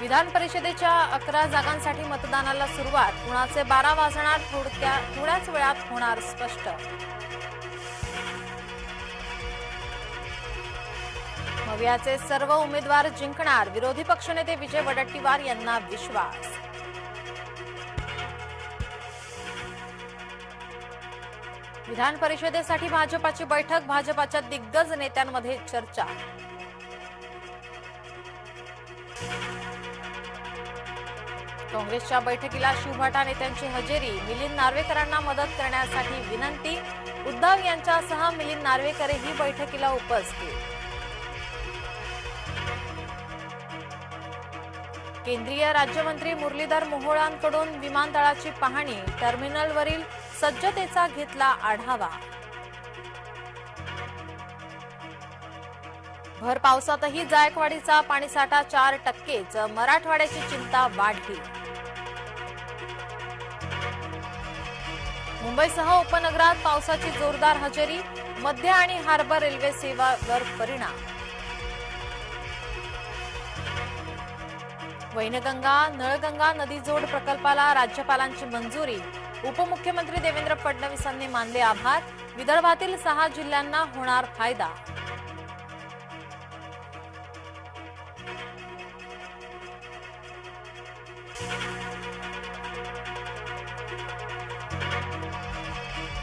विधान परिषदेच्या अकरा जागांसाठी मतदानाला सुरुवात. उन्हाचे बारा वाजणार थोडक्या थोड्याच वेळात होणार स्पष्ट. मवियाचे सर्व उमेदवार जिंकणार. विरोधी पक्षनेते विजय वडट्टीवार यांना विश्वास. विधान परिषदेसाठी भाजपाची बैठक. भाजपाच्या दिग्गज नेत्यांमध्ये चर्चा. काँग्रेसच्या बैठकीला शिवभाटा नेत्यांची हजेरी. मिलिंद नार्वेकरांना मदत करण्यासाठी विनंती. उद्धव यांच्यासह मिलिंद नार्वेकरही बैठकीला उपस्थित. केंद्रीय राज्यमंत्री मुरलीधर मोहोळांकडून विमानतळाची पाहणी. टर्मिनलवरील सज्जतेचा घेतला आढावा. भर पावसातही जायकवाडीचा पाणीसाठा चार टक्केच. मराठवाड्याची चिंता वाढली. मुंबईसह उपनगरात पावसाची जोरदार हजेरी मध्य आणि हार्बर रेल्वे सेवावर परिणाम. वैनगंगा नळगंगा नदीजोड प्रकल्पाला राज्यपालांची मंजुरी. उपमुख्यमंत्री देवेंद्र फडणवीसांनी मानले आभार. विदर्भातील सहा जिल्ह्यांना होणार फायदा.